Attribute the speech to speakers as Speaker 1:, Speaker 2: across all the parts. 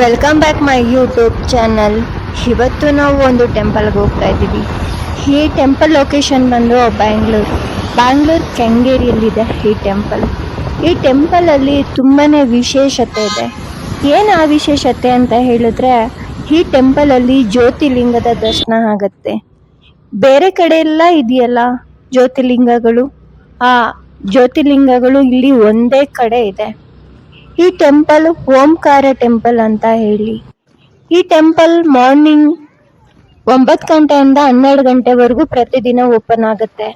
Speaker 1: Welcome back my YouTube channel ಇವತ್ತು ನಾವು ಒಂದು ಟೆಂಪಲ್ಗೆ ಹೋಗ್ತಾ ಇದ್ದೀವಿ. ಈ ಟೆಂಪಲ್ ಲೊಕೇಶನ್ ಬಂದು ಬ್ಯಾಂಗ್ಳೂರು ಬ್ಯಾಂಗ್ಳೂರು ಕೆಂಗೇರಿಯಲ್ಲಿದೆ ಈ ಟೆಂಪಲ್ ಈ ಟೆಂಪಲಲ್ಲಿ ತುಂಬಾ ವಿಶೇಷತೆ ಇದೆ. ಏನು ಆ ವಿಶೇಷತೆ ಅಂತ ಹೇಳಿದ್ರೆ, ಈ ಟೆಂಪಲಲ್ಲಿ ಜ್ಯೋತಿರ್ಲಿಂಗದ ದರ್ಶನ ಆಗುತ್ತೆ. ಬೇರೆ ಕಡೆ ಎಲ್ಲ ಇದೆಯಲ್ಲ ಜ್ಯೋತಿರ್ಲಿಂಗಗಳು? ಆ ಜ್ಯೋತಿರ್ಲಿಂಗಗಳು ಇಲ್ಲಿ ಒಂದೇ ಕಡೆ ಇದೆ. ಈ ಟೆಂಪಲ್ ಓಂಕಾರ ಟೆಂಪಲ್ ಅಂತ ಹೇಳಿ. ಈ ಟೆಂಪಲ್ ಮಾರ್ನಿಂಗ್ ಒಂಬತ್ತು ಗಂಟೆಯಿಂದ ಹನ್ನೆರಡು ಗಂಟೆವರೆಗೂ ಪ್ರತಿದಿನ ಓಪನ್ ಆಗುತ್ತೆ.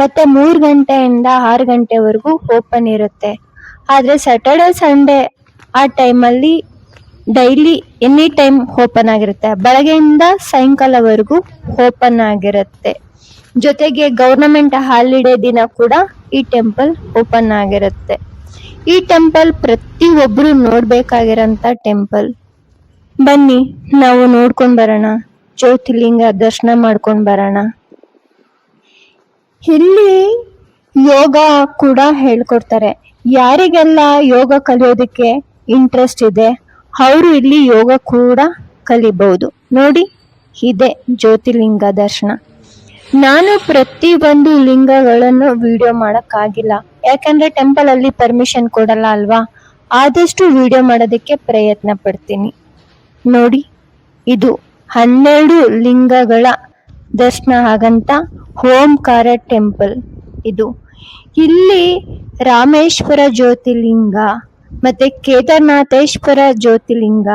Speaker 1: ಮತ್ತೆ ಮೂರು ಗಂಟೆಯಿಂದ ಆರು ಗಂಟೆವರೆಗೂ ಓಪನ್ ಇರುತ್ತೆ. ಆದರೆ ಸ್ಯಾಟರ್ಡೆ ಸಂಡೇ ಆ ಟೈಮಲ್ಲಿ ಡೈಲಿ ಎನಿ ಟೈಮ್ ಓಪನ್ ಆಗಿರುತ್ತೆ. ಬೆಳಗ್ಗೆಯಿಂದ ಸಾಯಂಕಾಲವರೆಗೂ ಓಪನ್ ಆಗಿರುತ್ತೆ. ಜೊತೆಗೆ ಗೌರ್ನಮೆಂಟ್ ಹಾಲಿಡೇ ದಿನ ಕೂಡ ಈ ಟೆಂಪಲ್ ಓಪನ್ ಆಗಿರುತ್ತೆ. ಈ ಟೆಂಪಲ್ ಪ್ರತಿ ಒಬ್ರು ಟೆಂಪಲ್. ಬನ್ನಿ, ನಾವು ನೋಡ್ಕೊಂಡ್ ಬರೋಣ. ಜ್ಯೋತಿರ್ಲಿಂಗ ದರ್ಶನ ಮಾಡ್ಕೊಂಡ್ ಬರೋಣ. ಇಲ್ಲಿ ಯೋಗ ಕೂಡ ಹೇಳ್ಕೊಡ್ತಾರೆ. ಯಾರಿಗೆಲ್ಲ ಯೋಗ ಕಲಿಯೋದಕ್ಕೆ ಇಂಟ್ರೆಸ್ಟ್ ಇದೆ, ಅವರು ಇಲ್ಲಿ ಯೋಗ ಕೂಡ ಕಲಿಬಹುದು. ನೋಡಿ, ಇದೆ ಜ್ಯೋತಿರ್ಲಿಂಗ ದರ್ಶನ. ನಾನು ಪ್ರತಿ ಒಂದು ಲಿಂಗಗಳನ್ನು ವಿಡಿಯೋ ಮಾಡೋಕ್ಕಾಗಿಲ್ಲ. ಯಾಕಂದ್ರೆ ಟೆಂಪಲ್ ಅಲ್ಲಿ ಪರ್ಮಿಷನ್ ಕೊಡಲ್ಲ ಅಲ್ವಾ? ಆದಷ್ಟು ವಿಡಿಯೋ ಮಾಡೋದಕ್ಕೆ ಪ್ರಯತ್ನ ಪಡ್ತೀನಿ. ನೋಡಿ, ಇದು ಹನ್ನೆರಡು ಲಿಂಗಗಳ ದರ್ಶನ ಆಗಂತ ಓಂಕಾರ ಟೆಂಪಲ್ ಇದು. ಇಲ್ಲಿ ರಾಮೇಶ್ವರ ಜ್ಯೋತಿರ್ಲಿಂಗ, ಮತ್ತೆ ಕೇದಾರನಾಥೇಶ್ವರ ಜ್ಯೋತಿರ್ಲಿಂಗ,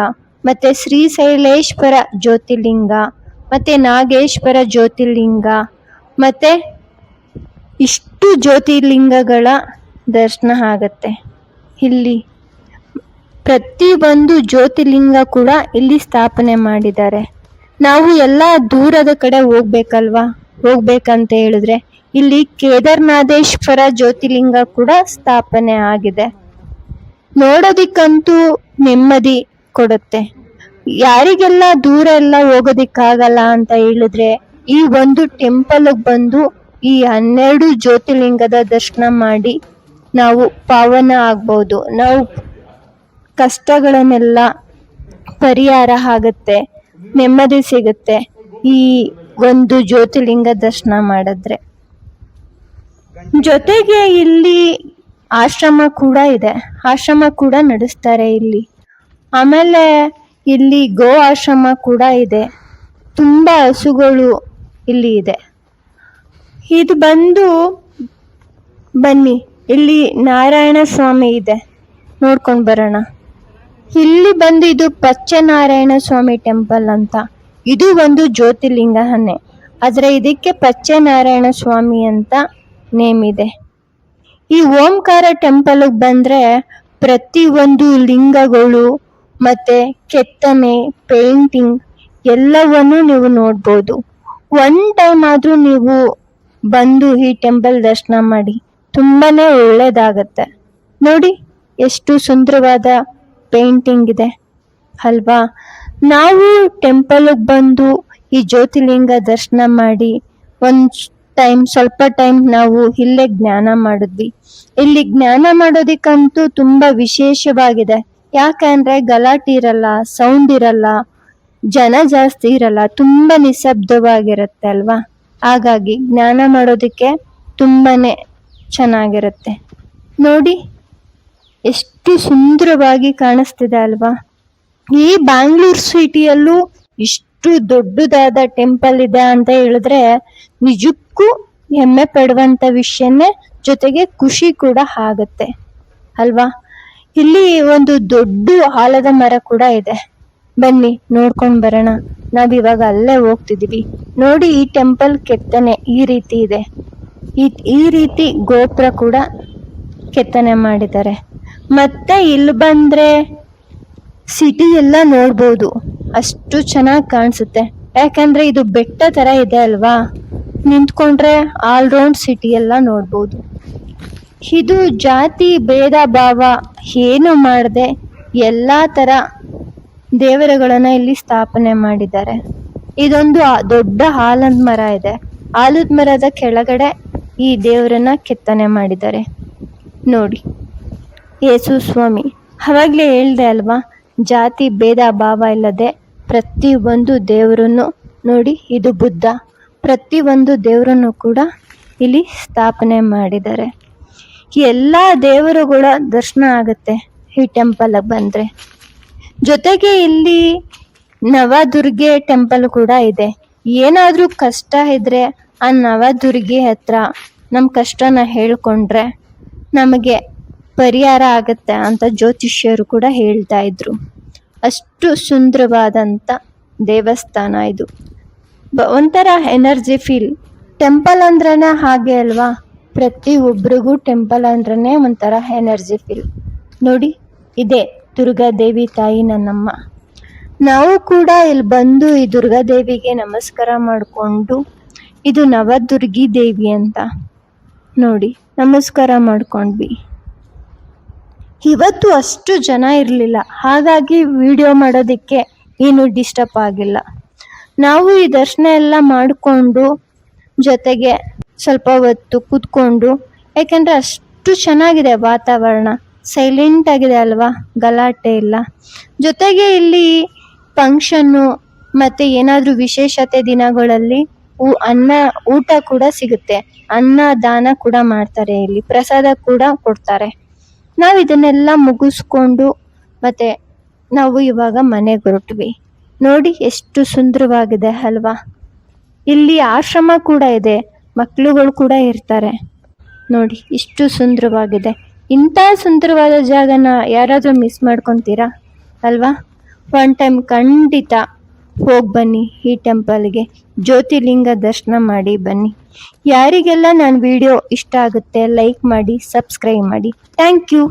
Speaker 1: ಮತ್ತೆ ಶ್ರೀಶೈಲೇಶ್ವರ ಜ್ಯೋತಿರ್ಲಿಂಗ ಮತ್ತೆ ನಾಗೇಶ್ವರ ಜ್ಯೋತಿರ್ಲಿಂಗ, ಮತ್ತೆ ಇಷ್ಟು ಜ್ಯೋತಿರ್ಲಿಂಗಗಳ ದರ್ಶನ ಆಗತ್ತೆ. ಇಲ್ಲಿ ಪ್ರತಿ ಒಂದು ಜ್ಯೋತಿರ್ಲಿಂಗ ಕೂಡ ಇಲ್ಲಿ ಸ್ಥಾಪನೆ ಮಾಡಿದ್ದಾರೆ. ನಾವು ಎಲ್ಲ ದೂರದ ಕಡೆ ಹೋಗ್ಬೇಕಲ್ವಾ? ಹೋಗ್ಬೇಕಂತ ಹೇಳಿದ್ರೆ ಇಲ್ಲಿ ಕೇದಾರನಾಥೇಶ್ವರ ಜ್ಯೋತಿರ್ಲಿಂಗ ಕೂಡ ಸ್ಥಾಪನೆ ಆಗಿದೆ. ನೋಡೋದಿಕ್ಕಂತೂ ನೆಮ್ಮದಿ ಕೊಡುತ್ತೆ. ಯಾರಿಗೆಲ್ಲ ದೂರ ಎಲ್ಲ ಹೋಗೋದಿಕ್ಕಾಗಲ್ಲ ಅಂತ ಹೇಳಿದ್ರೆ ಈ ಒಂದು ಟೆಂಪಲ್ ಬಂದು ಈ ಹನ್ನೆರಡು ಜ್ಯೋತಿರ್ಲಿಂಗದ ದರ್ಶನ ಮಾಡಿ ನಾವು ಪಾವನ ಆಗ್ಬೋದು. ನಾವು ಕಷ್ಟಗಳನ್ನೆಲ್ಲ ಪರಿಹಾರ ಆಗುತ್ತೆ, ನೆಮ್ಮದಿ ಸಿಗುತ್ತೆ ಈ ಒಂದು ಜ್ಯೋತಿರ್ಲಿಂಗ ದರ್ಶನ ಮಾಡಿದ್ರೆ. ಜೊತೆಗೆ ಇಲ್ಲಿ ಆಶ್ರಮ ಕೂಡ ಇದೆ. ಆಶ್ರಮ ಕೂಡ ನಡೆಸ್ತಾರೆ ಇಲ್ಲಿ. ಆಮೇಲೆ ಇಲ್ಲಿ ಗೋ ಆಶ್ರಮ ಕೂಡ ಇದೆ. ತುಂಬ ಹಸುಗಳು ಇಲ್ಲಿ ಇದೆ. ಇದು ಬಂದು ಬನ್ನಿ, ಇಲ್ಲಿ ನಾರಾಯಣ ಸ್ವಾಮಿ ಇದೆ. ನೋಡ್ಕೊಂಡು ಬರೋಣ. ಇಲ್ಲಿ ಬಂದು ಇದು ಪಚ್ಚನಾರಾಯಣ ಸ್ವಾಮಿ ಟೆಂಪಲ್ ಅಂತ. ಇದು ಒಂದು ಜ್ಯೋತಿರ್ಲಿಂಗನೇ ಆದರೆ ಇದಕ್ಕೆ ಪಚ್ಚನಾರಾಯಣ ಸ್ವಾಮಿ ಅಂತ ನೇಮ್ ಇದೆ. ಈ ಓಂಕಾರ ಟೆಂಪಲ್ಗೆ ಬಂದರೆ ಪ್ರತಿ ಒಂದು ಲಿಂಗಗಳು ಮತ್ತೆ ಕೆತ್ತನೆ ಪೇಂಟಿಂಗ್ ಎಲ್ಲವನ್ನು ನೀವು ನೋಡ್ಬೋದು. ಒನ್ ಟೈಮ್ ಆದರೂ ನೀವು ಬಂದು ಈ ಟೆಂಪಲ್ ದರ್ಶನ ಮಾಡಿ ತುಂಬಾನೇ ಒಳ್ಳೆಯದಾಗತ್ತೆ ನೋಡಿ ಎಷ್ಟು ಸುಂದರವಾದ ಪೇಂಟಿಂಗ್ ಇದೆ, ಅಲ್ವಾ? ನಾವು ಟೆಂಪಲ್ಗೆ ಬಂದು ಈ ಜ್ಯೋತಿರ್ಲಿಂಗ ದರ್ಶನ ಮಾಡಿ ಒಂದು ಟೈಮ್ ಸ್ವಲ್ಪ ಟೈಮ್ ನಾವು ಇಲ್ಲೇ ಜ್ಞಾನ ಮಾಡಿದ್ವಿ. ಇಲ್ಲಿ ಜ್ಞಾನ ಮಾಡೋದಕ್ಕಂತೂ ತುಂಬಾ ವಿಶೇಷವಾಗಿದೆ. ಯಾಕಂದ್ರೆ ಗಲಾಟೆ ಇರಲ್ಲ ಸೌಂಡ್ ಇರಲ್ಲ, ಜನ ಜಾಸ್ತಿ ಇರಲ್ಲ, ತುಂಬಾ ನಿಶಬ್ದವಾಗಿರುತ್ತೆ ಅಲ್ವಾ? ಹಾಗಾಗಿ ಜ್ಞಾನ ಮಾಡೋದಕ್ಕೆ ತುಂಬಾನೇ ಚೆನ್ನಾಗಿರುತ್ತೆ. ನೋಡಿ, ಎಷ್ಟು ಸುಂದರವಾಗಿ ಕಾಣಿಸ್ತಿದೆ ಅಲ್ವಾ? ಈ ಬ್ಯಾಂಗ್ಳೂರ್ ಸಿಟಿಯಲ್ಲೂ ಇಷ್ಟು ದೊಡ್ಡದಾದ ಟೆಂಪಲ್ ಇದೆ ಅಂತ ಹೇಳಿದ್ರೆ ನಿಜಕ್ಕೂ ಹೆಮ್ಮೆ ಪಡುವಂತ ವಿಷಯನೇ ಜೊತೆಗೆ ಖುಷಿ ಕೂಡ ಆಗುತ್ತೆ. ಅಲ್ವಾ? ಇಲ್ಲಿ ಒಂದು ದೊಡ್ಡ ಆಲದ ಮರ ಕೂಡ ಇದೆ. ಬನ್ನಿ, ನೋಡ್ಕೊಂಡ್ ಬರೋಣ. ನಾವ್ ಇವಾಗ ಅಲ್ಲೇ ಹೋಗ್ತಿದೀವಿ. ನೋಡಿ, ಈ ಟೆಂಪಲ್ ಕೆತ್ತನೆ ಈ ರೀತಿ ಇದೆ. ಈ ಈ ರೀತಿ ಗೋಪುರ ಕೂಡ ಕೆತ್ತನೆ ಮಾಡಿದ್ದಾರೆ. ಮತ್ತೆ ಇಲ್ಲಿ ಬಂದ್ರೆ ಸಿಟಿ ಎಲ್ಲ ನೋಡ್ಬೋದು. ಅಷ್ಟು ಚೆನ್ನಾಗಿ ಕಾಣಿಸುತ್ತೆ. ಯಾಕಂದ್ರೆ ಇದು ಬೆಟ್ಟ ತರ ಇದೆ ಅಲ್ವಾ? ನಿಂತ್ಕೊಂಡ್ರೆ ಆಲ್ ರೌಂಡ್ ಸಿಟಿ ಎಲ್ಲ ನೋಡ್ಬೋದು. ಇದು ಜಾತಿ ಭೇದ ಭಾವ. ಏನು ಮಾಡದೆ? ಎಲ್ಲ ಥರ ದೇವರುಗಳನ್ನು ಇಲ್ಲಿ ಸ್ಥಾಪನೆ ಮಾಡಿದ್ದಾರೆ. ಇದೊಂದು ದೊಡ್ಡ ಆಲದ ಮರ ಇದೆ. ಆಲದ ಮರದ ಕೆಳಗಡೆ ಈ ದೇವರನ್ನ ಕೆತ್ತನೆ ಮಾಡಿದ್ದಾರೆ. ನೋಡಿ. ಯೇಸು ಸ್ವಾಮಿ, ಅವಾಗ್ಲೇ ಹೇಳ್ದೆ ಅಲ್ವಾ? ಜಾತಿ ಭೇದ ಭಾವ ಇಲ್ಲದೆ ಪ್ರತಿಯೊಂದು ದೇವರನ್ನು ನೋಡಿ ಇದು ಬುದ್ಧ. ಪ್ರತಿಯೊಂದು ದೇವರನ್ನು ಕೂಡ ಇಲ್ಲಿ ಸ್ಥಾಪನೆ ಮಾಡಿದ್ದಾರೆ. ಎಲ್ಲ ದೇವರುಗಳ ದರ್ಶನ ಆಗುತ್ತೆ ಈ ಟೆಂಪಲ್ಗೆ ಬಂದರೆ. ಜೊತೆಗೆ ಇಲ್ಲಿ ನವದುರ್ಗೆ ಟೆಂಪಲ್ ಕೂಡ ಇದೆ. ಏನಾದರೂ ಕಷ್ಟ ಇದ್ರೆ ಆ ನವದುರ್ಗೆ ಹತ್ರ ನಮ್ಮ ಕಷ್ಟನ ಹೇಳ್ಕೊಂಡ್ರೆ ನಮಗೆ ಪರಿಹಾರ ಆಗುತ್ತೆ ಅಂತ ಜ್ಯೋತಿಷ್ಯರು ಕೂಡ ಹೇಳ್ತಾ ಇದ್ರು. ಅಷ್ಟು ಸುಂದರವಾದಂಥ ದೇವಸ್ಥಾನ ಇದು. ಒಂಥರ ಎನರ್ಜಿ ಫೀಲ್ ಟೆಂಪಲ್ ಅಂದ್ರೇ ಹಾಗೆ ಅಲ್ವಾ? ಪ್ರತಿಯೊಬ್ಬರಿಗೂ ಟೆಂಪಲ್ ಅಂದ್ರೇ ಒಂಥರ ಎನರ್ಜಿ ಫೀಲ್ ನೋಡಿ, ಇದೆ, ದುರ್ಗಾದೇವಿ ತಾಯಿ ನನ್ನಮ್ಮ. ನಾವು ಕೂಡ ಇಲ್ಲಿ ಬಂದು ಈ ದುರ್ಗಾದೇವಿಗೆ ನಮಸ್ಕಾರ ಮಾಡಿಕೊಂಡು, ಇದು ನವದುರ್ಗಿ ದೇವಿ ಅಂತ ನೋಡಿ, ನಮಸ್ಕಾರ ಮಾಡ್ಕೊಂಡ್ವಿ. ಇವತ್ತು ಅಷ್ಟು ಜನ ಇರಲಿಲ್ಲ, ಹಾಗಾಗಿ ವಿಡಿಯೋ ಮಾಡೋದಕ್ಕೆ ಏನು ಡಿಸ್ಟರ್ಬ್ ಆಗಿಲ್ಲ. ನಾವು ಈ ದರ್ಶನ ಎಲ್ಲ ಮಾಡಿಕೊಂಡು, ಜೊತೆಗೆ ಸ್ವಲ್ಪ ಹೊತ್ತು ಕೂತ್ಕೊಂಡು ಯಾಕೆಂದರೆ ಅಷ್ಟು ಚೆನ್ನಾಗಿದೆ ವಾತಾವರಣ. ಸೈಲೆಂಟ್ ಆಗಿದೆ ಅಲ್ವಾ? ಗಲಾಟೆ ಇಲ್ಲ. ಜೊತೆಗೆ ಇಲ್ಲಿ ಫಂಕ್ಷನ್ನು ಮತ್ತು ಏನಾದರೂ ವಿಶೇಷತೆ ದಿನಗಳಲ್ಲಿ ಅನ್ನ, ಊಟ ಕೂಡ ಸಿಗುತ್ತೆ. ಅನ್ನದಾನ ಕೂಡ ಮಾಡ್ತಾರೆ ಇಲ್ಲಿ. ಪ್ರಸಾದ ಕೂಡ ಕೊಡ್ತಾರೆ. ನಾವು ಇದನ್ನೆಲ್ಲ ಮುಗಿಸ್ಕೊಂಡು, ಮತ್ತು ನಾವು ಇವಾಗ ಮನೆಗೆ ಹೊರಟ್ವಿ. ನೋಡಿ ಎಷ್ಟು ಸುಂದರವಾಗಿದೆ ಅಲ್ವಾ? ಇಲ್ಲಿ ಆಶ್ರಮ ಕೂಡ ಇದೆ. ಮಕ್ಕಳುಗಳು ಕೂಡ ಇರ್ತಾರೆ. ನೋಡಿ, ಇಷ್ಟು ಸುಂದರವಾಗಿದೆ. ಇಂಥ ಸುಂದರವಾದ ಜಾಗನ ಯಾರಾದರೂ ಮಿಸ್ ಮಾಡ್ಕೊತೀರಾ? ಅಲ್ವಾ? ಒನ್ ಟೈಮ್ ಖಂಡಿತ ಹೋಗಿ ಬನ್ನಿ ಈ ಟೆಂಪಲ್ಗೆ ಜ್ಯೋತಿರ್ಲಿಂಗ ದರ್ಶನ ಮಾಡಿ ಬನ್ನಿ. ಯಾರಿಗೆಲ್ಲ ನಾನು ವಿಡಿಯೋ ಇಷ್ಟ ಆಗುತ್ತೆ ಲೈಕ್ ಮಾಡಿ ಸಬ್ಸ್ಕ್ರೈಬ್ ಮಾಡಿ. Thank you